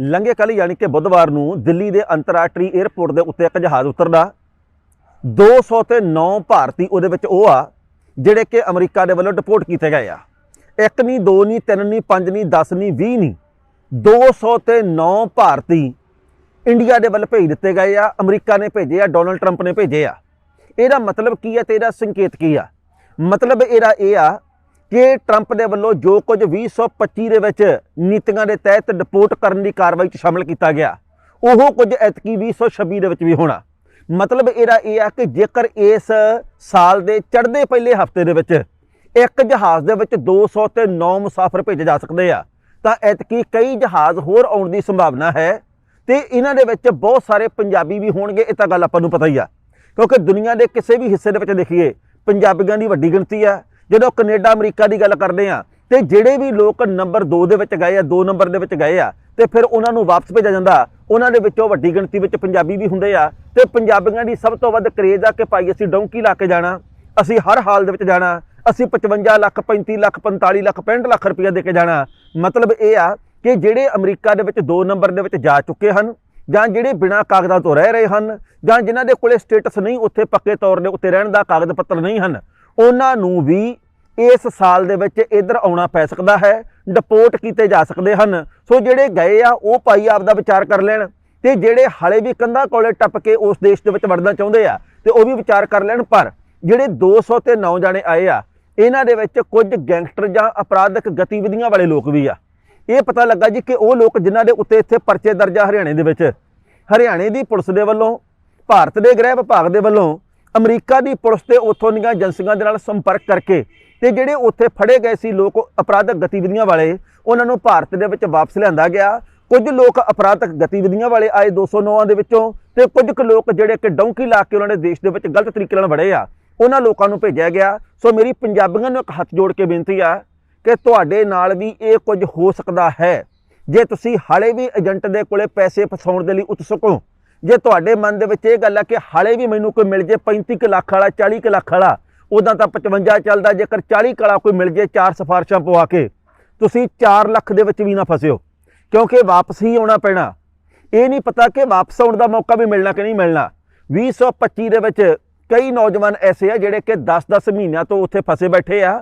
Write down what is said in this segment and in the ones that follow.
ਲੰਘੇ ਕੱਲ ਯਾਨੀ ਕਿ ਬੁੱਧਵਾਰ ਨੂੰ ਦਿੱਲੀ ਦੇ ਅੰਤਰਰਾਸ਼ਟਰੀ 에ਅਰਪੋਰਟ ਦੇ ਉੱਤੇ ਇੱਕ ਜਹਾਜ਼ ਉਤਰਦਾ। 200 ਤੇ 9 ਭਾਰਤੀ ਉਹਦੇ ਵਿੱਚ ਉਹ ਆ, ਜਿਹੜੇ ਕਿ ਅਮਰੀਕਾ ਦੇ ਵੱਲੋਂ ਡਿਪੋਰਟ ਕੀਤੇ ਗਏ ਆ। ਇੱਕ ਨਹੀਂ ਦੋ ਨਹੀਂ ਤਿੰਨ ਨਹੀਂ ਪੰਜ ਨਹੀਂ 10 ਨਹੀਂ 20 ਨਹੀਂ 200 ਤੇ 9 ਭਾਰਤੀ ਇੰਡੀਆ ਦੇ ਵੱਲ ਭੇਜ ਦਿੱਤੇ ਗਏ ਆ, ਅਮਰੀਕਾ ਨੇ ਭੇਜੇ ਆ, ਡੋਨਲਡ ਟਰੰਪ ਨੇ ਭੇਜੇ ਆ। ਇਹਦਾ ਮਤਲਬ ਕੀ ਆ ਤੇ ਇਹਦਾ ਸੰਕੇਤ ਕੀ ਆ? ਮਤਲਬ ਇਹਦਾ ਇਹ ਆ ਕਿ ਟਰੰਪ ਦੇ ਵੱਲੋਂ ਜੋ ਕੁਝ 2025 ਦੇ ਵਿੱਚ ਨੀਤੀਆਂ ਦੇ ਤਹਿਤ ਡਿਪੋਰਟ ਕਰਨ ਦੀ ਕਾਰਵਾਈ 'ਚ ਸ਼ਾਮਲ ਕੀਤਾ ਗਿਆ, ਉਹ ਕੁਝ ਐਤਕੀ 2026 ਦੇ ਵਿੱਚ ਵੀ ਹੋਣਾ। ਮਤਲਬ ਇਹਦਾ ਇਹ ਆ ਕਿ ਜੇਕਰ ਇਸ ਸਾਲ ਦੇ ਚੜ੍ਹਦੇ ਪਹਿਲੇ ਹਫ਼ਤੇ ਦੇ ਵਿੱਚ ਇੱਕ ਜਹਾਜ਼ ਦੇ ਵਿੱਚ 200 ਤੇ 9 ਮੁਸਾਫਰ ਭੇਜੇ ਜਾ ਸਕਦੇ ਆ, ਤਾਂ ਐਤਕੀ ਕਈ ਜਹਾਜ਼ ਹੋਰ ਆਉਣ ਦੀ ਸੰਭਾਵਨਾ ਹੈ ਤੇ ਇਹਨਾਂ ਦੇ ਵਿੱਚ ਬਹੁਤ ਸਾਰੇ ਪੰਜਾਬੀ ਵੀ ਹੋਣਗੇ, ਇਹ ਤਾਂ ਗੱਲ ਆਪਾਂ ਨੂੰ ਪਤਾ ਹੀ ਆ। ਕਿਉਂਕਿ ਦੁਨੀਆ ਦੇ ਕਿਸੇ ਵੀ ਹਿੱਸੇ ਦੇ ਵਿੱਚ ਦੇਖੀਏ, ਪੰਜਾਬੀਆਂ ਦੀ ਵੱਡੀ ਗਿਣਤੀ ਆ ਜਦੋਂ ਕੈਨੇਡਾ, ਅਮਰੀਕਾ ਦੀ ਗੱਲ ਕਰਦੇ ਆ ਤੇ ਜਿਹੜੇ ਵੀ ਲੋਕ ਨੰਬਰ 2 ਦੇ ਵਿੱਚ ਗਏ ਆ 2 ਨੰਬਰ ਦੇ ਵਿੱਚ ਗਏ ਆ, ਤੇ ਫਿਰ ਉਹਨਾਂ ਨੂੰ ਵਾਪਸ ਭੇਜਿਆ ਜਾਂਦਾ। ਉਹਨਾਂ ਦੇ ਵਿੱਚੋਂ ਵੱਡੀ ਗਿਣਤੀ ਵਿੱਚ ਪੰਜਾਬੀ ਵੀ ਹੁੰਦੇ ਆ, ਤੇ ਪੰਜਾਬੀਆਂ ਦੀ ਸਭ ਤੋਂ ਵੱਧ ਕਰੇਜ਼ ਆ ਕਿ ਭਾਈ ਅਸੀਂ ਡੌਂਕੀ ਲਾ ਕੇ ਜਾਣਾ, ਅਸੀਂ ਹਰ ਹਾਲ ਦੇ ਵਿੱਚ ਜਾਣਾ, ਅਸੀਂ 55 ਲੱਖ 35 ਲੱਖ 45 ਲੱਖ 65 ਲੱਖ ਰੁਪਏ ਦੇ ਕੇ ਜਾਣਾ। ਮਤਲਬ ਇਹ ਆ ਕਿ ਜਿਹੜੇ ਅਮਰੀਕਾ ਦੇ ਵਿੱਚ 2 ਨੰਬਰ ਦੇ ਵਿੱਚ ਜਾ ਚੁੱਕੇ ਹਨ, ਜਾਂ ਜਿਹੜੇ ਬਿਨਾਂ ਕਾਗਜ਼ਾਂ ਤੋਂ ਰਹਿ ਰਹੇ ਹਨ, ਜਾਂ ਜਿਨ੍ਹਾਂ ਦੇ ਕੋਲੇ ਸਟੇਟਸ ਨਹੀਂ, ਉੱਥੇ ਪੱਕੇ ਤੌਰ ਦੇ ਉੱਤੇ ਰਹਿਣ ਦਾ ਕਾਗਜ਼ ਪੱਤਰ ਨਹੀਂ ਹਨ, ਉਹਨਾਂ ਨੂੰ ਵੀ ਇਸ ਸਾਲ ਦੇ ਵਿੱਚ ਇੱਧਰ ਆਉਣਾ ਪੈ ਸਕਦਾ ਹੈ ਡਿਪੋਰਟ ਕੀਤੇ ਜਾ ਸਕਦੇ ਹਨ। ਸੋ ਜਿਹੜੇ ਗਏ ਆ, ਉਹ ਭਾਈ ਆਪ ਦਾ ਵਿਚਾਰ ਕਰ ਲੈਣ ਤੇ ਜਿਹੜੇ ਹਾਲੇ ਵੀ ਕੰਧਾਂ ਕੋਲੇ ਟੱਪ ਕੇ ਉਸ ਦੇਸ਼ ਦੇ ਵਿੱਚ ਵੜਨਾ ਚਾਹੁੰਦੇ ਆ, ਤੇ ਉਹ ਵੀ ਵਿਚਾਰ ਕਰ ਲੈਣ। ਪਰ ਜਿਹੜੇ 200 ਤੇ 9 ਜਾਣੇ ਆਏ ਆ, ਇਹਨਾਂ ਦੇ ਵਿੱਚ ਕੁਝ ਗੈਂਗਸਟਰ ਜਾਂ ਅਪਰਾਧਿਕ ਗਤੀਵਿਧੀਆਂ ਵਾਲੇ ਲੋਕ ਵੀ ਆ। ਇਹ ਪਤਾ ਲੱਗਾ ਜੀ ਕਿ ਉਹ ਲੋਕ ਜਿਨ੍ਹਾਂ ਦੇ ਉੱਤੇ ਇੱਥੇ ਪਰਚੇ ਦਰਜ ਆ ਹਰਿਆਣੇ ਦੇ ਵਿੱਚ। ਹਰਿਆਣੇ ਦੀ ਪੁਲਿਸ ਦੇ ਵੱਲੋਂ, ਭਾਰਤ ਦੇ ਗ੍ਰਹਿ ਵਿਭਾਗ ਦੇ ਵੱਲੋਂ, ਅਮਰੀਕਾ ਦੀ ਪੁਲਿਸ ਤੇ ਉੱਥੋਂ ਦੀਆਂ ਏਜੰਸੀਆਂ ਦੇ ਨਾਲ ਸੰਪਰਕ ਕਰਕੇ ਤੇ ਜਿਹੜੇ ਉੱਥੇ ਫੜੇ ਗਏ ਸੀ ਲੋਕ ਅਪਰਾਧਕ ਗਤੀਵਿਧੀਆਂ ਵਾਲੇ, ਉਹਨਾਂ ਨੂੰ ਭਾਰਤ ਦੇ ਵਿੱਚ ਵਾਪਸ ਲਿਆਂਦਾ ਗਿਆ। ਕੁਝ ਲੋਕ ਅਪਰਾਧਕ ਗਤੀਵਿਧੀਆਂ ਵਾਲੇ ਆਏ 209 ਦੇ ਵਿੱਚੋਂ ਤੇ ਕੁਝ ਕੁ ਲੋਕ ਜਿਹੜੇ ਕਿ ਡੌਂਕੀ ਲਾ ਕੇ ਉਹਨਾਂ ਨੇ ਦੇਸ਼ ਦੇ ਵਿੱਚ ਗਲਤ ਤਰੀਕੇ ਨਾਲ ਵੜੇ ਆ, ਉਹਨਾਂ ਲੋਕਾਂ ਨੂੰ ਭੇਜਿਆ ਗਿਆ। ਸੋ ਮੇਰੀ ਪੰਜਾਬੀਆਂ ਨੂੰ ਇੱਕ ਹੱਥ ਜੋੜ ਕੇ ਬੇਨਤੀ ਆ ਕਿ ਤੁਹਾਡੇ ਨਾਲ ਵੀ ਇਹ ਕੁਝ ਹੋ ਸਕਦਾ ਹੈ। ਜੇ ਤੁਸੀਂ ਹਾਲੇ ਵੀ ਏਜੰਟ ਦੇ ਕੋਲੇ ਪੈਸੇ ਫਸਾਉਣ ਦੇ ਲਈ ਉਤਸੁਕ ਹੋ, ਜੇ ਤੁਹਾਡੇ ਮਨ ਦੇ ਵਿੱਚ ਇਹ ਗੱਲ ਆ ਕਿ ਹਾਲੇ ਵੀ ਮੈਨੂੰ ਕੋਈ ਮਿਲ ਜੇ 35 ਕੁ ਲੱਖ ਵਾਲਾ 40 ਕੁ ਲੱਖ ਵਾਲਾ ਉਦਾਂ ਤਾਂ 55 ਚੱਲਦਾ, ਜੇਕਰ 40 ਵਾਲਾ ਕੋਈ ਮਿਲ ਜੇ ਚਾਰ ਸਿਫਾਰਸ਼ਾਂ ਪਵਾ ਕੇ, ਤੁਸੀਂ 4 ਲੱਖ ਦੇ ਵਿੱਚ ਵੀ ਨਾ ਫਸਿਓ, ਕਿਉਂਕਿ ਵਾਪਸ ਹੀ ਆਉਣਾ ਪੈਣਾ। ਇਹ ਨਹੀਂ ਪਤਾ ਕਿ ਵਾਪਸ ਆਉਣ ਦਾ ਮੌਕਾ ਵੀ ਮਿਲਣਾ ਕਿ ਨਹੀਂ ਮਿਲਣਾ। 2025 ਦੇ ਵਿੱਚ ਕਈ ਨੌਜਵਾਨ ਐਸੇ ਆ ਜਿਹੜੇ ਕਿ 10-10 ਮਹੀਨਿਆਂ ਤੋਂ ਉੱਥੇ ਫਸੇ ਬੈਠੇ ਆ।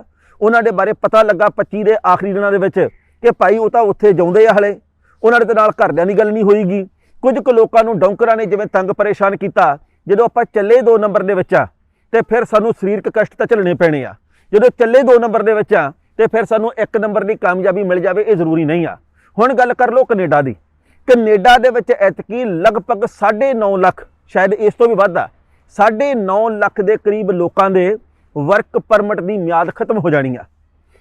ਉਹਨਾਂ ਦੇ ਬਾਰੇ ਪਤਾ ਲੱਗਾ 25 ਦੇ ਆਖਰੀ ਦਿਨਾਂ ਦੇ ਵਿੱਚ ਕਿ ਭਾਈ ਉਹ ਤਾਂ ਉੱਥੇ ਜਾਉਂਦੇ ਆ ਹਲੇ। ਉਹਨਾਂ ਦੇ ਨਾਲ ਘਰਦਿਆਂ ਦੀ ਗੱਲ ਨਹੀਂ ਹੋਈਗੀ। ਕੁਝ ਕੁ ਲੋਕਾਂ ਨੂੰ ਡੌਂਕਰਾਂ ਨੇ ਜਿਵੇਂ ਤੰਗ ਪਰੇਸ਼ਾਨ ਕੀਤਾ, ਜਦੋਂ ਆਪਾਂ ਚੱਲੇ ਦੋ ਨੰਬਰ ਦੇ ਵਿੱਚ ਆ। ਤੇ ਫਿਰ ਸਾਨੂੰ ਸਰੀਰਕ ਕਸ਼ਟ ਤਾਂ ਝੱਲਣੇ ਪੈਣੇ ਆ। ਜਦੋਂ ਚੱਲੇ 2 ਨੰਬਰ ਦੇ ਵਿੱਚ ਆ, ਤੇ ਫਿਰ ਸਾਨੂੰ 1 ਨੰਬਰ ਦੀ ਕਾਮਯਾਬੀ ਮਿਲ ਜਾਵੇ, ਇਹ ਜ਼ਰੂਰੀ ਨਹੀਂ ਆ। ਹੁਣ ਗੱਲ ਕਰ ਲਓ ਕੈਨੇਡਾ ਦੀ। ਕੈਨੇਡਾ ਦੇ ਵਿੱਚ ਐਤਕੀ ਲਗਭਗ 9.5 ਲੱਖ, ਸ਼ਾਇਦ ਇਸ ਤੋਂ ਵੀ ਵੱਧ ਆ 9.5 ਲੱਖ ਦੇ ਕਰੀਬ ਲੋਕਾਂ ਦੇ ਵਰਕ ਪਰਮਿਟ ਦੀ ਮਿਆਦ ਖਤਮ ਹੋ ਜਾਣੀ ਆ।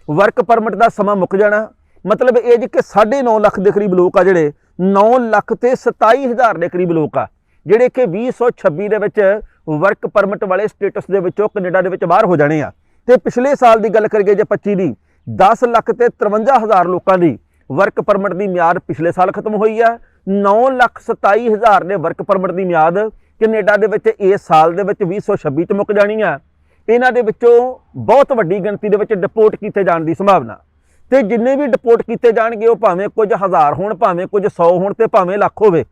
ਵਰਕ ਪਰਮਿਟ ਦਾ ਸਮਾਂ ਮੁੱਕ ਜਾਣਾ, ਮਤਲਬ ਇਹ ਜੀ ਕਿ 9.5 ਲੱਖ ਦੇ ਕਰੀਬ ਲੋਕ ਆ ਜਿਹੜੇ 9 ਲੱਖ ਤੇ 27000 ਦੇ ਕਰੀਬ ਲੋਕ ਆ, ਜਿਹੜੇ ਕਿ 2026 ਦੇ ਵਿੱਚ ਵਰਕ ਪਰਮਿਟ ਵਾਲੇ ਸਟੇਟਸ ਦੇ ਵਿੱਚੋਂ ਕੈਨੇਡਾ ਦੇ ਵਿੱਚ ਬਾਹਰ ਹੋ ਜਾਣੇ ਆ। ਤੇ ਪਿਛਲੇ ਸਾਲ ਦੀ ਗੱਲ ਕਰੀਏ ਜੇ 25 ਦੀ 10 ਲੱਖ ਤੇ 53000 ਲੋਕਾਂ ਦੀ ਵਰਕ ਪਰਮਿਟ ਦੀ ਮਿਆਦ ਪਿਛਲੇ ਸਾਲ ਖਤਮ ਹੋਈ ਆ। 9 ਲੱਖ 27000 ਦੇ ਵਰਕ ਪਰਮਿਟ ਦੀ ਮਿਆਦ ਕੈਨੇਡਾ ਦੇ ਵਿੱਚ ਇਸ ਸਾਲ ਦੇ ਵਿੱਚ 2026 ਚ ਮੁੱਕ ਜਾਣੀ ਆ। ਇਹਨਾਂ ਦੇ ਵਿੱਚੋਂ ਬਹੁਤ ਵੱਡੀ ਗਿਣਤੀ ਦੇ ਵਿੱਚ ਡਿਪੋਰਟ ਕੀਤੇ ਜਾਣ ਦੀ ਸੰਭਾਵਨਾ। ਤੇ ਜਿੰਨੇ ਵੀ ਡਿਪੋਰਟ ਕੀਤੇ ਜਾਣਗੇ, ਉਹ ਭਾਵੇਂ ਕੁਝ ਹਜ਼ਾਰ ਹੋਣ, ਭਾਵੇਂ ਕੁਝ 100 ਹੋਣ ਤੇ ਭਾਵੇਂ ਲੱਖ ਹੋਵੇ।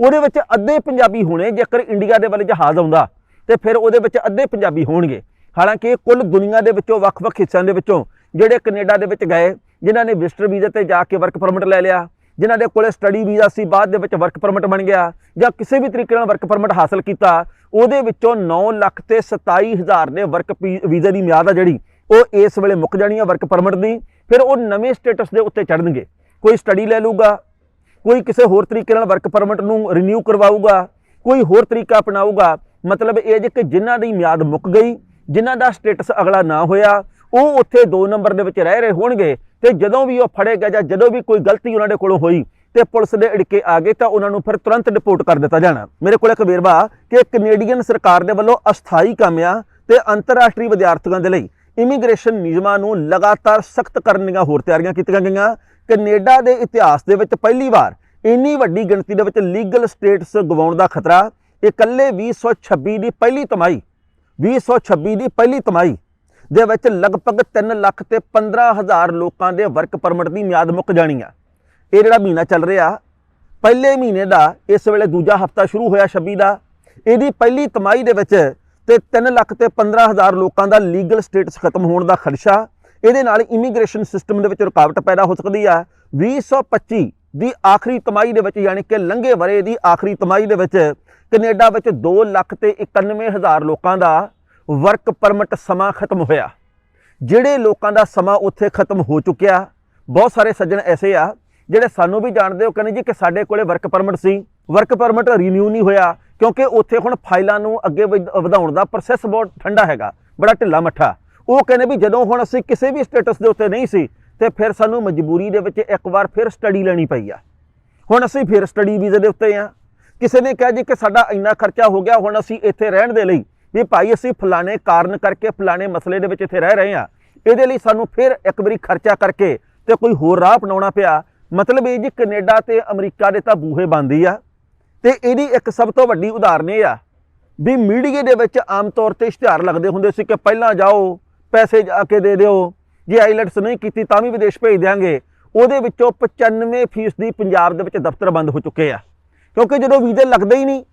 ਉਹਦੇ ਵਿੱਚ ਅੱਧੇ ਪੰਜਾਬੀ ਹੋਣੇ ਜੇਕਰ ਇੰਡੀਆ ਦੇ ਵੱਲ ਜਹਾਜ਼ ਆਉਂਦਾ। ਤੇ ਫਿਰ ਉਹਦੇ ਵਿੱਚ ਅੱਧੇ ਪੰਜਾਬੀ ਹੋਣਗੇ। ਹਾਲਾਂਕਿ ਇਹ ਕੁੱਲ ਦੁਨੀਆ ਦੇ ਵਿੱਚੋਂ ਵੱਖ-ਵੱਖ ਹਿੱਸਿਆਂ ਦੇ ਵਿੱਚੋਂ ਜਿਹੜੇ ਕੈਨੇਡਾ ਦੇ ਵਿੱਚ ਗਏ, ਜਿਨ੍ਹਾਂ ਨੇ ਵਿਜ਼ਟਰ ਵੀਜ਼ੇ ਤੇ ਜਾ ਕੇ ਵਰਕ ਪਰਮਿਟ ਲੈ ਲਿਆ, ਜਿਨ੍ਹਾਂ ਦੇ ਕੋਲੇ ਸਟੱਡੀ ਵੀਜ਼ਾ ਸੀ, ਬਾਅਦ ਦੇ ਵਿੱਚ ਵਰਕ ਪਰਮਿਟ ਬਣ ਗਿਆ ਜਾਂ ਕਿਸੇ ਵੀ ਤਰੀਕੇ ਨਾਲ ਵਰਕ ਪਰਮਿਟ ਹਾਸਲ ਕੀਤਾ, ਉਹਦੇ ਵਿੱਚੋਂ 9 ਲੱਖ ਤੇ 27000 ਨੇ ਵਰਕ ਵੀਜ਼ੇ ਦੀ ਮਿਆਦ ਆ ਜਿਹੜੀ, ਉਹ ਇਸ ਵੇਲੇ ਮੁੱਕ ਜਾਣੀ ਆ ਵਰਕ ਪਰਮਿਟ ਦੀ, ਫਿਰ ਉਹ ਨਵੇਂ ਸਟੇਟਸ ਦੇ ਉੱਤੇ ਚੜਨਗੇ ਕੋਈ ਸਟੱਡੀ ਲੈ ਲੂਗਾ ਕੋਈ ਕਿਸੇ ਹੋਰ ਤਰੀਕੇ ਨਾਲ ਵਰਕ ਪਰਮਿਟ ਨੂੰ ਰੀਨਿਊ ਕਰਵਾਊਗਾ, ਕੋਈ ਹੋਰ ਤਰੀਕਾ ਅਪਣਾਊਗਾ ਮਤਲਬ ਇਹ ਜੇ ਕਿ ਜਿਨ੍ਹਾਂ ਦੀ ਮਿਆਦ ਮੁੱਕ ਗਈ, ਜਿਨ੍ਹਾਂ ਦਾ ਸਟੇਟਸ ਅਗਲਾ ਨਾ ਹੋਇਆ, ਉਹ ਉੱਥੇ 2 ਨੰਬਰ ਦੇ ਵਿੱਚ ਰਹਿ ਰਹੇ ਹੋਣਗੇ ਤੇ ਜਦੋਂ ਵੀ ਉਹ ਫੜੇ ਗਏ ਜਾਂ ਜਦੋਂ ਵੀ ਕੋਈ ਗਲਤੀ ਉਹਨਾਂ ਦੇ ਕੋਲੋਂ ਹੋਈ ਤੇ ਪੁਲਿਸ ਦੇ ਅੜਕੇ ਆ ਗਏ ਤਾਂ ਉਹਨਾਂ ਨੂੰ ਫਿਰ ਤੁਰੰਤ ਡਿਪੋਰਟ ਕਰ ਦਿੱਤਾ ਜਾਣਾ। ਮੇਰੇ ਕੋਲ ਇੱਕ ਵੇਰਵਾ ਕਿ ਕੈਨੇਡੀਅਨ ਸਰਕਾਰ ਦੇ ਵੱਲੋਂ ਅਸਥਾਈ ਕਾਮਿਆਂ ਤੇ ਅੰਤਰਰਾਸ਼ਟਰੀ ਵਿਦਿਆਰਥੀਆਂ ਦੇ ਲਈ ਇਮੀਗ੍ਰੇਸ਼ਨ ਨਿਯਮਾਂ ਨੂੰ ਲਗਾਤਾਰ ਸਖਤ ਕਰਨ ਦੀਆਂ ਹੋਰ ਤਿਆਰੀਆਂ ਕੀਤੀਆਂ ਗਈਆਂ। ਕੈਨੇਡਾ ਦੇ ਇਤਿਹਾਸ ਦੇ ਵਿੱਚ ਪਹਿਲੀ ਵਾਰ ਇੰਨੀ ਵੱਡੀ ਗਿਣਤੀ ਦੇ ਵਿੱਚ ਲੀਗਲ ਸਟੇਟਸ ਗਵਾਉਣ ਦਾ ਖਤਰਾ ਇਕੱਲੇ 2026 ਦੀ ਪਹਿਲੀ ਤਿਮਾਹੀ 2026 ਦੀ ਪਹਿਲੀ ਤਿਮਾਹੀ ਦੇ ਵਿੱਚ ਲਗਭਗ 3 ਲੱਖ ਤੇ 15 ਹਜ਼ਾਰ ਲੋਕਾਂ ਦੇ ਵਰਕ ਪਰਮਿਟ ਦੀ ਮਿਆਦ ਮੁੱਕ ਜਾਣੀ ਆ। ਇਹ ਜਿਹੜਾ ਮਹੀਨਾ ਚੱਲ ਰਿਹਾ, ਪਹਿਲੇ ਮਹੀਨੇ ਦਾ, ਇਸ ਵੇਲੇ ਦੂਜਾ ਹਫਤਾ ਸ਼ੁਰੂ ਹੋਇਆ 26 ਦਾ, ਇਹਦੀ ਪਹਿਲੀ ਤਿਮਾਹੀ ਦੇ ਵਿੱਚ ਤੇ 3 ਲੱਖ ਤੇ 15 ਹਜ਼ਾਰ ਲੋਕਾਂ ਦਾ ਲੀਗਲ ਸਟੇਟਸ ਖਤਮ ਹੋਣ ਦਾ ਖਦਸ਼ਾ, ਇਹਦੇ ਨਾਲ ਇਮੀਗ੍ਰੇਸ਼ਨ ਸਿਸਟਮ ਦੇ ਵਿੱਚ ਰੁਕਾਵਟ ਪੈਦਾ ਹੋ ਸਕਦੀ ਆ। 2025 ਦੀ ਆਖਰੀ ਤਿਮਾਹੀ ਦੇ ਵਿੱਚ, ਯਾਨੀ ਕਿ ਲੰਘੇ ਵਰੇ ਦੀ ਆਖਰੀ ਤਿਮਾਹੀ ਦੇ ਵਿੱਚ ਕੈਨੇਡਾ ਵਿੱਚ 2 ਲੱਖ ਤੇ 91 ਹਜ਼ਾਰ ਲੋਕਾਂ ਦਾ ਵਰਕ ਪਰਮਿਟ ਸਮਾਂ ਖਤਮ ਹੋਇਆ। ਜਿਹੜੇ ਲੋਕਾਂ ਦਾ ਸਮਾਂ ਉੱਥੇ ਖਤਮ ਹੋ ਚੁੱਕਿਆ, ਬਹੁਤ ਸਾਰੇ ਸੱਜਣ ਐਸੇ ਆ, ਜਿਹੜੇ ਸਾਨੂੰ ਵੀ ਜਾਣਦੇ ਹੋ, ਕਹਿੰਦੇ ਜੀ ਕਿ ਸਾਡੇ ਕੋਲੇ ਵਰਕ ਪਰਮਿਟ ਸੀ। ਵਰਕ ਪਰਮਿਟ ਰੀਨਿਊ ਨਹੀਂ ਹੋਇਆ, ਕਿਉਂਕਿ ਉੱਥੇ ਹੁਣ ਫਾਈਲਾਂ ਨੂੰ ਅੱਗੇ ਵਧ- ਵਧਾਉਣ ਦਾ ਪ੍ਰੋਸੈਸ ਬਹੁਤ ਠੰਡਾ ਹੈਗਾ, ਬੜਾ ਢਿੱਲਾ ਮੱਠਾ। ਉਹ ਕਹਿੰਦੇ ਵੀ ਜਦੋਂ ਹੁਣ ਅਸੀਂ ਕਿਸੇ ਵੀ ਸਟੇਟਸ ਦੇ ਉੱਤੇ ਨਹੀਂ ਸੀ, ਤੇ ਫਿਰ ਸਾਨੂੰ ਮਜਬੂਰੀ ਦੇ ਵਿੱਚ ਇੱਕ ਵਾਰ ਫਿਰ ਸਟੱਡੀ ਲੈਣੀ ਪਈ ਆ। ਹੁਣ ਅਸੀਂ ਫਿਰ ਸਟੱਡੀ ਵੀਜ਼ੇ ਦੇ ਉੱਤੇ ਆ। ਕਿਸੇ ਨੇ ਕਿਹਾ ਜੀ ਕਿ ਸਾਡਾ ਇੰਨਾ ਖਰਚਾ ਹੋ ਗਿਆ, ਹੁਣ ਅਸੀਂ ਇੱਥੇ ਰਹਿਣ ਦੇ ਲਈ ਵੀ ਭਾਈ ਅਸੀਂ ਫਲਾਣੇ ਕਾਰਨ ਕਰਕੇ ਫਲਾਣੇ ਮਸਲੇ ਦੇ ਵਿੱਚ ਇੱਥੇ ਰਹਿ ਰਹੇ ਹਾਂ। ਇਹਦੇ ਲਈ ਸਾਨੂੰ ਫਿਰ ਇੱਕ ਵਾਰੀ ਖਰਚਾ ਕਰਕੇ ਤੇ ਕੋਈ ਹੋਰ ਰਾਹ ਅਪਣਾਉਣਾ ਪਿਆ। ਮਤਲਬ ਇਹ ਜੀ ਕੈਨੇਡਾ ਤੇ ਅਮਰੀਕਾ ਦੇ ਤਾਂ ਬੂਹੇ ਬੰਦੀ ਆ। ਤੇ ਇਹਦੀ ਇੱਕ ਸਭ ਤੋਂ ਵੱਡੀ ਉਦਾਹਰਨ ਇਹ ਆ ਵੀ ਮੀਡੀਆ ਦੇ ਵਿੱਚ ਆਮ ਤੌਰ ਤੇ ਇਸ਼ਤਿਹਾਰ ਲੱਗਦੇ ਹੁੰਦੇ ਸੀ ਕਿ ਪਹਿਲਾਂ ਜਾਓ, ਪੈਸੇ ਜਾ ਕੇ ਦੇ ਦਿਓ, ਜੇ ਆਈਲੈਟਸ ਨਹੀਂ ਕੀਤੀ ਤਾਂ ਵੀ ਵਿਦੇਸ਼ ਭੇਜ ਦਿਆਂਗੇ। ਉਹਦੇ ਵਿੱਚੋਂ 95% ਦੀ ਪੰਜਾਬ ਦੇ ਵਿੱਚ ਦਫ਼ਤਰ ਬੰਦ ਹੋ ਚੁੱਕੇ ਆ। ਕਿਉਂਕਿ ਜਦੋਂ ਵੀਜ਼ੇ ਲੱਗਦੇ ਹੀ ਨਹੀਂ,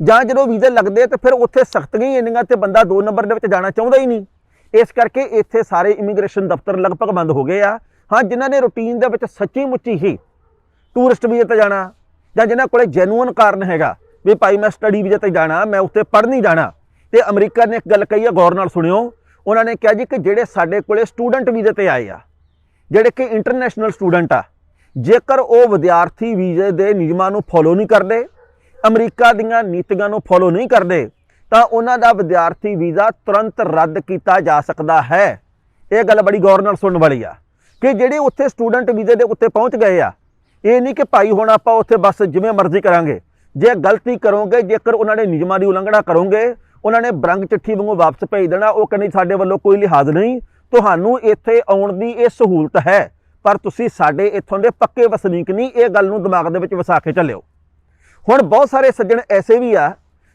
ਜਾਂ ਜਦੋਂ ਵੀਜ਼ੇ ਲੱਗਦੇ ਤੇ ਫਿਰ ਉੱਥੇ ਸਖਤੀਆਂ ਹੀ ਇੰਨੀਆਂ ਤੇ ਬੰਦਾ 2 ਨੰਬਰ ਦੇ ਵਿੱਚ ਜਾਣਾ ਚਾਹੁੰਦਾ ਹੀ ਨਹੀਂ। ਇਸ ਕਰਕੇ ਇੱਥੇ ਸਾਰੇ ਇਮੀਗ੍ਰੇਸ਼ਨ ਦਫ਼ਤਰ ਲਗਭਗ ਬੰਦ ਹੋ ਗਏ ਆ। ਹਾਂ, ਜਿਨ੍ਹਾਂ ਨੇ ਰੂਟੀਨ ਦੇ ਵਿੱਚ ਸੱਚੀ ਮੁੱਚੀ ਹੀ ਟੂਰਿਸਟ ਵੀਜ਼ੇ ਤੇ ਜਾਣਾ ਜਾਂ ਜਿਨ੍ਹਾਂ ਕੋਲੇ ਜੈਨੂਅਨ ਕਾਰਨ ਹੈਗਾ ਵੀ ਭਾਈ ਮੈਂ ਸਟੱਡੀ ਵੀਜ਼ੇ ਤੇ ਜਾਣਾ, ਮੈਂ ਉੱਥੇ ਪੜ੍ਹ ਨਹੀਂ ਜਾਣਾ। ਤੇ ਅਮਰੀਕਾ ਨੇ ਇੱਕ ਗੱਲ ਕਹੀ ਆ, ਗੌਰ ਨਾਲ ਸੁਣਿਓ। ਉਹਨਾਂ ਨੇ ਕਿਹਾ ਜੀ ਕਿ ਜਿਹੜੇ ਸਾਡੇ ਕੋਲੇ ਸਟੂਡੈਂਟ ਵੀਜ਼ੇ ਤੇ ਆਏ ਆ, ਜਿਹੜੇ ਕਿ ਇੰਟਰਨੈਸ਼ਨਲ ਸਟੂਡੈਂਟ ਆ ਜੇਕਰ ਉਹ ਵਿਦਿਆਰਥੀ ਵੀਜ਼ੇ ਦੇ ਨਿਯਮਾਂ ਨੂੰ ਫੋਲੋ ਨਹੀਂ ਕਰਦੇ, ਅਮਰੀਕਾ ਦੀਆਂ ਨੀਤੀਆਂ ਨੂੰ ਫੋਲੋ ਨਹੀਂ ਕਰਦੇ, ਤਾਂ ਉਹਨਾਂ ਦਾ ਵਿਦਿਆਰਥੀ ਵੀਜ਼ਾ ਤੁਰੰਤ ਰੱਦ ਕੀਤਾ ਜਾ ਸਕਦਾ ਹੈ। ਇਹ ਗੱਲ ਬੜੀ ਗੌਰ ਨਾਲ ਸੁਣਨ ਵਾਲੀ ਆ ਕਿ ਜਿਹੜੇ ਉੱਥੇ ਸਟੂਡੈਂਟ ਵੀਜ਼ੇ ਦੇ ਉੱਤੇ ਪਹੁੰਚ ਗਏ ਆ, ਇਹ ਨਹੀਂ ਕਿ ਭਾਈ ਹੁਣ ਆਪਾਂ ਉੱਥੇ ਬਸ ਜਿਵੇਂ ਮਰਜ਼ੀ ਕਰਾਂਗੇ, ਜੇ ਗਲਤੀ ਕਰੋਗੇ, ਜੇਕਰ ਉਹਨਾਂ ਨੇ ਨਿਯਮਾਂ ਦੀ ਉਲੰਘਣਾ ਕਰੋਗੇ, ਉਹਨਾਂ ਨੇ ਬਰੰਗ ਚਿੱਠੀ ਵਾਂਗੂ ਵਾਪਸ ਭੇਜ ਦੇਣਾ, ਉਹ ਕਹਿੰਦੇ ਸਾਡੇ ਵੱਲੋਂ ਕੋਈ ਲਿਹਾਜ਼ ਨਹੀਂ, ਤੁਹਾਨੂੰ ਇੱਥੇ ਆਉਣ ਦੀ ਇਹ ਸਹੂਲਤ ਹੈ। ਪਰ ਤੁਸੀਂ ਸਾਡੇ ਇੱਥੋਂ ਦੇ ਪੱਕੇ ਵਸਨੀਕ ਨਹੀਂ, ਇਹ ਗੱਲ ਨੂੰ ਦਿਮਾਗ ਦੇ ਵਿੱਚ ਵਸਾ ਕੇ ਚੱਲਿਓ। ਹੁਣ ਬਹੁਤ ਸਾਰੇ ਸੱਜਣ ਐਸੇ ਵੀ ਆ,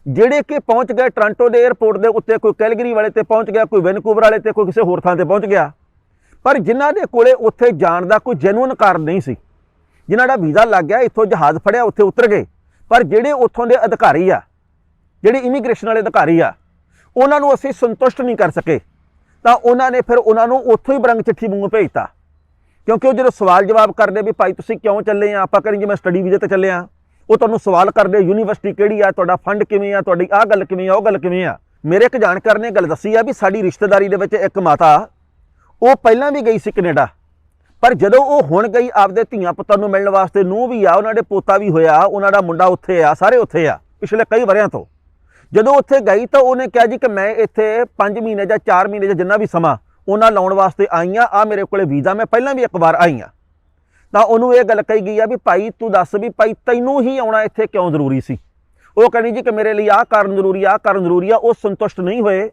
ਜਿਹੜੇ ਕਿ ਪਹੁੰਚ ਗਏ ਟ੍ਰਾਂਟੋ ਦੇ 에ਅਰਪੋਰਟ ਦੇ ਉੱਤੇ, ਕੋਈ ਕੈਲਗਰੀ ਵਾਲੇ ਤੇ ਪਹੁੰਚ ਗਿਆ, ਕੋਈ ਵੈਨਕੂਵਰ ਵਾਲੇ ਤੇ, ਕੋਈ ਕਿਸੇ ਹੋਰ ਥਾਂ ਤੇ ਪਹੁੰਚ ਗਿਆ। ਪਰ ਜਿਨ੍ਹਾਂ ਦੇ ਕੋਲੇ ਉੱਥੇ ਜਾਣ ਦਾ ਕੋਈ ਜੈਨੂਇਨ ਕਾਰਨ ਨਹੀਂ ਸੀ। ਜਿਨ੍ਹਾਂ ਦਾ ਵੀਜ਼ਾ ਲੱਗ ਗਿਆ, ਇੱਥੋਂ ਜਹਾਜ਼ ਫੜਿਆ, ਉੱਥੇ ਉਤਰ ਗਏ। ਪਰ ਜਿਹੜੇ ਉੱਥੋਂ ਦੇ ਅਧਿਕਾਰੀ ਆ, ਜਿਹੜੇ ਇਮੀਗ੍ਰੇਸ਼ਨ ਵਾਲੇ ਅਧਿਕਾਰੀ ਆ, ਉਹਨਾਂ ਨੂੰ ਅਸੀਂ ਸੰਤੁਸ਼ਟ ਨਹੀਂ ਕਰ ਸਕੇ। ਤਾਂ ਉਹਨਾਂ ਨੇ ਫਿਰ ਉਹਨਾਂ ਨੂੰ ਉੱਥੋਂ ਹੀ ਬਰੰਗ ਚਿੱਠੀ ਵਾਂਗੂ ਭੇਜਤਾ। ਕਿਉਂਕਿ ਉਹ ਜਦੋਂ ਸਵਾਲ ਜਵਾਬ ਕਰਦੇ ਵੀ ਭਾਈ ਤੁਸੀਂ ਕਿਉਂ ਚੱਲੇ ਆ? ਆਪਾਂ ਕਹਿੰਦੇ ਜੀ ਮੈਂ ਸਟੱਡੀ ਵੀਜ਼ੇ ਤੇ ਚੱਲੇ ਆ। ਉਹ ਤੁਹਾਨੂੰ ਸਵਾਲ ਕਰਦੇ ਯੂਨੀਵਰਸਿਟੀ ਕਿਹੜੀ ਆ? ਤੁਹਾਡਾ ਫੰਡ ਕਿਵੇਂ ਆ? ਤੁਹਾਡੀ ਆਹ ਗੱਲ ਕਿਵੇਂ ਆ? ਉਹ ਗੱਲ ਕਿਵੇਂ ਆ? ਮੇਰੇ ਇੱਕ ਜਾਣਕਾਰ ਨੇ ਗੱਲ ਦੱਸੀ ਆ ਵੀ ਸਾਡੀ ਰਿਸ਼ਤੇਦਾਰੀ ਦੇ ਵਿੱਚ ਇੱਕ ਮਾਤਾ, ਉਹ ਪਹਿਲਾਂ ਵੀ ਗਈ ਸੀ ਕੈਨੇਡਾ। ਪਰ ਜਦੋਂ ਉਹ ਹੁਣ ਗਈ, ਆਪਦੇ ਧੀਆਂ ਪੁੱਤਾਂ ਨੂੰ ਮਿਲਣ ਵਾਸਤੇ ਨੂੰ ਵੀ ਆ, ਉਹਨਾਂ ਦੇ ਪੋਤਾ ਵੀ ਹੋਇਆ, ਉਹਨਾਂ ਦਾ ਮੁੰਡਾ ਉੱਥੇ ਆ, ਸਾਰੇ ਉੱਥੇ ਆ, ਪਿਛਲੇ ਕਈ ਵਰਿਆਂ ਤੋਂ। ਜਦੋਂ ਉੱਥੇ ਗਈ ਤਾਂ ਉਹਨੇ ਕਿਹਾ ਜੀ ਕਿ ਮੈਂ ਇੱਥੇ 5 ਮਹੀਨੇ ਜਾਂ 4 ਮਹੀਨੇ ਜਾਂ ਜਿੰਨਾ ਵੀ ਸਮਾਂ ਉਹਨਾਂ ਲਾਉਣ ਵਾਸਤੇ ਆਈ ਆ ਆ ਮੇਰੇ ਕੋਲੇ ਵੀਜ਼ਾ, ਮੈਂ ਪਹਿਲਾਂ ਵੀ ਇੱਕ ਵਾਰ ਆਈ ਆ ਤਾਂ ਉਹਨੂੰ ਇਹ ਗੱਲ ਕਹੀ ਗਈ ਆ ਵੀ ਭਾਈ ਤੂੰ ਦੱਸ ਵੀ ਭਾਈ ਤੈਨੂੰ ਹੀ ਆਉਣਾ ਇੱਥੇ ਕਿਉਂ ਜ਼ਰੂਰੀ ਸੀ? ਉਹ ਕਹਿੰਦੀ ਜੀ ਕਿ ਮੇਰੇ ਲਈ ਆਹ ਕਾਰਨ ਜ਼ਰੂਰੀ ਆ ਆਹ ਕਾਰਨ ਜ਼ਰੂਰੀ ਆ, ਉਹ ਸੰਤੁਸ਼ਟ ਨਹੀਂ ਹੋਏ।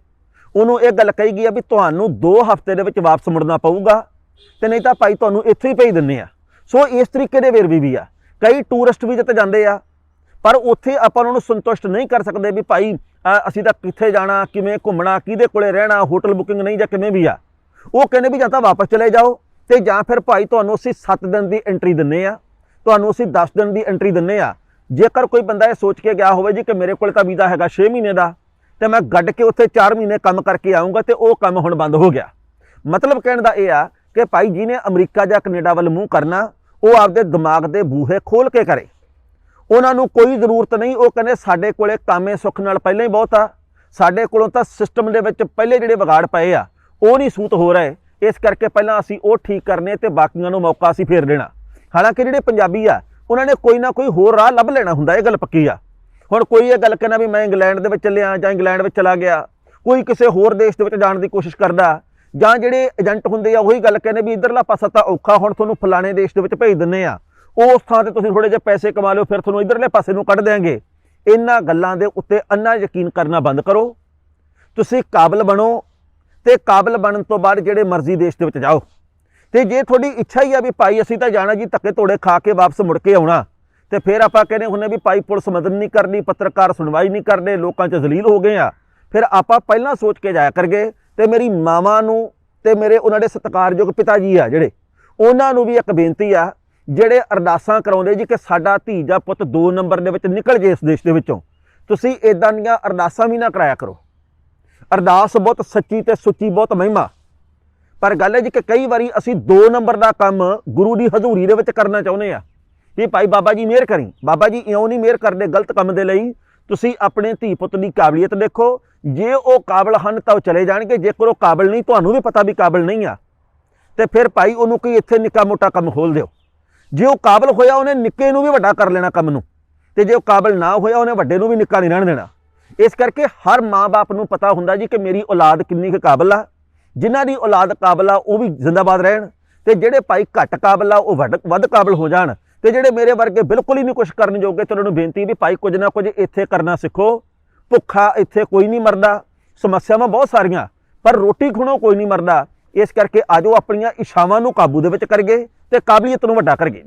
ਉਹਨੂੰ ਇਹ ਗੱਲ ਕਹੀ ਗਈ ਆ ਵੀ ਤੁਹਾਨੂੰ 2 ਹਫ਼ਤੇ ਦੇ ਵਿੱਚ ਵਾਪਸ ਮੁੜਨਾ ਪਊਗਾ ਤੇ ਨਹੀਂ ਤਾਂ ਭਾਈ ਤੁਹਾਨੂੰ ਇੱਥੇ ਹੀ ਭੇਜ ਦਿੰਨੇ ਆ। ਸੋ ਇਸ ਤਰੀਕੇ ਦੇ ਵੇਰਵੀ ਵੀ ਆ। ਕਈ ਟੂਰਿਸਟ ਵੀ ਜਿੱਤੇ ਜਾਂਦੇ ਆ, ਪਰ ਉੱਥੇ ਆਪਾਂ ਉਹਨਾਂ ਨੂੰ ਸੰਤੁਸ਼ਟ ਨਹੀਂ ਕਰ ਸਕਦੇ ਵੀ ਭਾਈ ਅਸੀਂ ਤਾਂ ਕਿੱਥੇ ਜਾਣਾ, ਕਿਵੇਂ ਘੁੰਮਣਾ, ਕਿਹਦੇ ਕੋਲੇ ਰਹਿਣਾ ਹੋਟਲ ਬੁਕਿੰਗ ਨਹੀਂ ਜਾਂ ਕਿਵੇਂ ਵੀ ਆ। ਉਹ ਕਹਿੰਦੇ ਵੀ ਜਾਂ ਤਾਂ ਵਾਪਸ ਚਲੇ ਜਾਓ ਤੇ ਜਾਂ ਫਿਰ ਭਾਈ ਤੁਹਾਨੂੰ ਅਸੀਂ 7 ਦਿਨ ਦੀ ਐਂਟਰੀ ਦਿੰਨੇ ਆ। ਤੁਹਾਨੂੰ ਅਸੀਂ 10 ਦਿਨ ਦੀ ਐਂਟਰੀ ਦਿੰਨੇ ਆ। ਜੇਕਰ ਕੋਈ ਬੰਦਾ ਇਹ ਸੋਚ ਕੇ ਗਿਆ ਹੋਵੇ ਜੀ ਕਿ ਮੇਰੇ ਕੋਲ ਤਾਂ ਵੀਜ਼ਾ ਹੈਗਾ 6 ਮਹੀਨੇ ਦਾ, ਤੇ ਮੈਂ ਗੱਡ ਕੇ ਉੱਥੇ 4 ਮਹੀਨੇ ਕੰਮ ਕਰਕੇ ਆਉਂਗਾ ਤੇ ਉਹ ਕੰਮ ਹੁਣ ਬੰਦ ਹੋ ਗਿਆ। ਮਤਲਬ ਕਹਿਣ ਦਾ ਇਹ ਆ ਕਿ ਭਾਈ ਜਿਹਨੇ ਅਮਰੀਕਾ ਜਾਂ ਕੈਨੇਡਾ ਵੱਲ ਮੂੰਹ ਕਰਨਾ, ਉਹ ਆਪਦੇ ਦਿਮਾਗ ਦੇ ਬੂਹੇ ਖੋਲ ਕੇ ਕਰੇ। ਉਹਨਾਂ ਨੂੰ ਕੋਈ ਜ਼ਰੂਰਤ ਨਹੀਂ, ਉਹ ਕਹਿੰਦੇ ਸਾਡੇ ਕੋਲੇ ਕਾਮੇ ਸੁੱਖ ਨਾਲ ਪਹਿਲਾਂ ਹੀ ਬਹੁਤ ਆ। ਸਾਡੇ ਕੋਲੋਂ ਤਾਂ ਸਿਸਟਮ ਦੇ ਵਿੱਚ ਪਹਿਲੇ ਜਿਹੜੇ ਵਿਗਾੜ ਪਏ ਆ ਉਹ ਨਹੀਂ ਸੂਤ ਹੋ ਰਹੇ। ਇਸ ਕਰਕੇ ਪਹਿਲਾਂ ਅਸੀਂ ਉਹ ਠੀਕ ਕਰਨੇ ਤੇ ਬਾਕੀਆਂ ਨੂੰ ਮੌਕਾ ਅਸੀਂ ਫੇਰ ਦੇਣਾ। ਹਾਲਾਂਕਿ ਜਿਹੜੇ ਪੰਜਾਬੀ ਆ, ਉਹਨਾਂ ਨੇ ਕੋਈ ਨਾ ਕੋਈ ਹੋਰ ਰਾਹ ਲੱਭ ਲੈਣਾ ਹੁੰਦਾ, ਇਹ ਗੱਲ ਪੱਕੀ ਆ। ਹੁਣ ਕੋਈ ਇਹ ਗੱਲ ਕਹਿੰਦਾ ਵੀ ਮੈਂ ਇੰਗਲੈਂਡ ਦੇ ਵਿੱਚ ਚੱਲਿਆ ਜਾਂ ਇੰਗਲੈਂਡ ਵਿੱਚ ਚਲਾ ਗਿਆ, ਕੋਈ ਕਿਸੇ ਹੋਰ ਦੇਸ਼ ਦੇ ਵਿੱਚ ਜਾਣ ਦੀ ਕੋਸ਼ਿਸ਼ ਕਰਦਾ, ਜਾਂ ਜਿਹੜੇ ਏਜੰਟ ਹੁੰਦੇ ਆ, ਉਹੀ ਗੱਲ ਕਹਿੰਦੇ ਵੀ ਇਧਰਲਾ ਪਾਸਾ ਤਾਂ ਔਖਾ, ਹੁਣ ਤੁਹਾਨੂੰ ਫਲਾਣੇ ਦੇਸ਼ ਦੇ ਵਿੱਚ ਭੇਜ ਦਿੰਨੇ ਆ। ਉਸ ਥਾਂ ਤੇ ਤੁਸੀਂ ਥੋੜੇ ਜਿਹੇ ਪੈਸੇ ਕਮਾ ਲਿਓ, ਫਿਰ ਤੁਹਾਨੂੰ ਇਧਰਲੇ ਪਾਸੇ ਨੂੰ ਕੱਢ ਦੇਾਂਗੇ ਇਹਨਾਂ ਗੱਲਾਂ ਦੇ ਉੱਤੇ ਅੰਨਾ ਯਕੀਨ ਕਰਨਾ ਬੰਦ ਕਰੋ। ਤੁਸੀਂ ਕਾਬਲ ਬਣੋ ਤੇ ਕਾਬਲ ਬਣਨ ਤੋਂ ਬਾਅਦ ਜਿਹੜੇ ਮਰਜ਼ੀ ਦੇਸ਼ ਦੇ ਵਿੱਚ ਜਾਓ। ਤੇ ਜੇ ਤੁਹਾਡੀ ਇੱਛਾ ਹੀ ਆ ਵੀ ਭਾਈ ਅਸੀਂ ਤਾਂ ਜਾਣਾ ਜੀ, ਧੱਕੇ ਤੋੜੇ ਖਾ ਕੇ ਵਾਪਸ ਮੁੜ ਕੇ ਆਉਣਾ, ਤੇ ਫਿਰ ਆਪਾਂ ਕਹਿੰਦੇ ਹੁੰਨੇ ਵੀ ਭਾਈ ਪੁਲਿਸ ਮਦਦ ਨਹੀਂ ਕਰਨੀ, ਪੱਤਰਕਾਰ ਸੁਣਵਾਈ ਨਹੀਂ ਕਰਦੇ ਲੋਕਾਂ 'ਚ ਜ਼ਲੀਲ ਹੋ ਗਏ ਆ। ਫਿਰ ਆਪਾਂ ਪਹਿਲਾਂ ਸੋਚ ਕੇ ਜਾਇਆ ਕਰਗੇ ਤੇ ਮੇਰੀ ਮਾਵਾਂ ਨੂੰ ਤੇ ਮੇਰੇ ਉਹਨਾਂ ਦੇ ਸਤਿਕਾਰਯੋਗ ਪਿਤਾ ਜੀ ਆ ਜਿਹੜੇ, ਉਹਨਾਂ ਨੂੰ ਵੀ ਇੱਕ ਬੇਨਤੀ ਆ, ਜਿਹੜੇ ਅਰਦਾਸਾਂ ਕਰਾਉਂਦੇ ਜੀ ਕਿ ਸਾਡਾ ਧੀ ਜਾਂ ਪੁੱਤ 2 ਨੰਬਰ ਦੇ ਵਿੱਚ ਨਿਕਲ ਜੇ ਇਸ ਦੇਸ਼ ਦੇ ਵਿੱਚੋਂ, ਤੁਸੀਂ ਇਦਾਂ ਦੀਆਂ ਅਰਦਾਸਾਂ ਵੀ ਨਾ ਕਰਾਇਆ ਕਰੋ। ਅਰਦਾਸ ਬਹੁਤ ਸੱਚੀ ਤੇ ਸੁੱਚੀ ਬਹੁਤ ਮਹਿਮਾ। ਪਰ ਗੱਲ ਹੈ ਜੀ ਕਿ ਕਈ ਵਾਰੀ ਅਸੀਂ 2 ਨੰਬਰ ਦਾ ਕੰਮ ਗੁਰੂ ਦੀ ਹਜ਼ੂਰੀ ਦੇ ਵਿੱਚ ਕਰਨਾ ਚਾਹੁੰਦੇ ਆ। ਵੀ ਭਾਈ ਬਾਬਾ ਜੀ ਮਿਹਰ ਕਰੀ। ਬਾਬਾ ਜੀ ਇਉਂ ਨਹੀਂ ਮਿਹਰ ਕਰਦੇ ਗਲਤ ਕੰਮ ਦੇ ਲਈ। ਤੁਸੀਂ ਆਪਣੇ ਧੀ ਪੁੱਤ ਦੀ ਕਾਬਲੀਅਤ ਦੇਖੋ। ਜੇ ਉਹ ਕਾਬਲ ਹਨ ਤਾਂ ਉਹ ਚਲੇ ਜਾਣਗੇ। ਜੇਕਰ ਉਹ ਕਾਬਲ ਨਹੀਂ, ਤੁਹਾਨੂੰ ਵੀ ਪਤਾ ਵੀ ਕਾਬਲ ਨਹੀਂ ਆ। ਤੇ ਫਿਰ ਭਾਈ ਉਹਨੂੰ ਕੋਈ ਇੱਥੇ ਨਿੱਕਾ ਮੋਟਾ ਕੰਮ ਖੋਲ ਦਿਓ। ਜੇ ਉਹ ਕਾਬਲ ਹੋਇਆ ਉਹਨੇ ਨਿੱਕੇ ਨੂੰ ਵੀ ਵੱਡਾ ਕਰ ਲੈਣਾ ਕੰਮ ਨੂੰ। ਤੇ ਜੇ ਉਹ ਕਾਬਲ ਨਾ ਹੋਇਆ ਉਹਨੇ ਵੱਡੇ ਨੂੰ ਵੀ ਨਿੱਕਾ ਨਹੀਂ ਰਹਿਣ ਦੇਣਾ। ਇਸ ਕਰਕੇ ਹਰ ਮਾਂ-ਬਾਪ ਨੂੰ ਪਤਾ ਹੁੰਦਾ ਜੀ ਕਿ ਮੇਰੀ ਔਲਾਦ ਕਿੰਨੀ ਕੁ ਕਾਬਲ ਆ। ਜਿਨ੍ਹਾਂ ਦੀ ਔਲਾਦ ਕਾਬਲ ਆ, ਉਹ ਵੀ ਜ਼ਿੰਦਾਬਾਦ ਰਹਿਣ ਤੇ ਜਿਹੜੇ ਭਾਈ ਘੱਟ ਕਾਬਲ ਆ, ਉਹ ਵੱਡ, ਵੱਧ ਕਾਬਲ ਹੋ ਜਾਣ ਤੇ ਜਿਹੜੇ ਮੇਰੇ ਵਰਗੇ ਬਿਲਕੁਲ ਹੀ ਨਹੀਂ ਕੁਝ ਕਰਨ ਜੋਗੇ ਤੇ ਉਹਨਾਂ ਨੂੰ ਬੇਨਤੀ ਵੀ ਭਾਈ ਕੁਝ ਨਾ ਕੁਝ ਇੱਥੇ ਕਰਨਾ ਸਿੱਖੋ। ਭੁੱਖਾ ਇੱਥੇ ਕੋਈ ਨਹੀਂ ਮਰਦਾ, ਸਮੱਸਿਆਵਾਂ ਬਹੁਤ ਸਾਰੀਆਂ, ਪਰ ਰੋਟੀ ਖੁਣੋ ਕੋਈ ਨਹੀਂ ਮਰਦਾ। ਇਸ ਕਰਕੇ ਆਜੋ ਆਪਣੀਆਂ ਇਸ਼ਾਵਾਂ ਨੂੰ ਕਾਬੂ ਦੇ ਵਿੱਚ ਕਰਗੇ ਤੇ ਕਾਬਲੀਅਤ ਨੂੰ ਵੱਡਾ ਕਰਗੇ